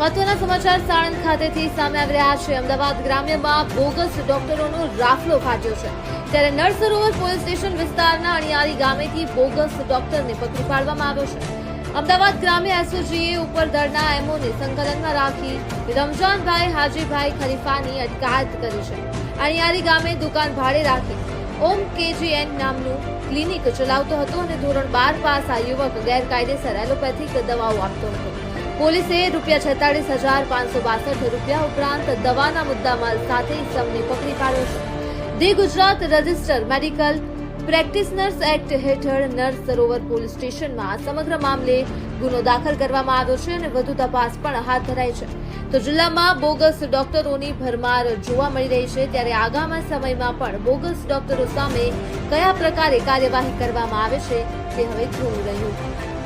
મહત્વના સમાચાર સાણંદ ખાતેથી સામે આવી રહ્યા છે. અમદાવાદ ગ્રામ્યમાં બોગસ ડોક્ટરોનો રાફલો ફાટ્યો છે. ત્યારે નળ સરોવર પોલીસ સ્ટેશન વિસ્તારના અણિયારી ગામેથી બોગસ ડોક્ટરને પકડી પાડવામાં આવ્યો છે. અમદાવાદ ગ્રામ્ય એસઓજીએ ઉપર દળના એમઓને સંકલનમાં રાખી રમજાનભાઈ હાજીભાઈ ખલીફાની અટકાયત કરી છે. અણિયારી ગામે દુકાન ભાડે રાખી ઓમ કેજીએન નામનું ક્લિનિક ચલાવતો હતો અને ધોરણ બાર પાસ આ યુવક ગેરકાયદેસર એલોપેથિક દવાઓ આપતો હતો. પોલીસે રૂપિયા છેતાળીસ હજાર પાંચસો બાસઠ રૂપિયા ઉપરાંત દવાના મુદ્દામાલ સાથે ઇસમને પકડી પાડ્યો છે. The Gujarat registered medical practitioners act હેઠળ નર્સ સરોવર પોલીસ સ્ટેશનમાં સમગ્ર મામલે ગુનો દાખલ કરવામાં આવ્યો છે અને વધુ તપાસ પણ હાથ ધરાઈ છે. તો જિલ્લામાં બોગસ ડોક્ટરોની ભરમાર જોવા મળી રહી છે ત્યારે આગામી સમયમાં પણ બોગસ ડોક્ટરો સામે કયા પ્રકારે કાર્યવાહી કરવામાં આવે છે તે હવે જોવું રહ્યું.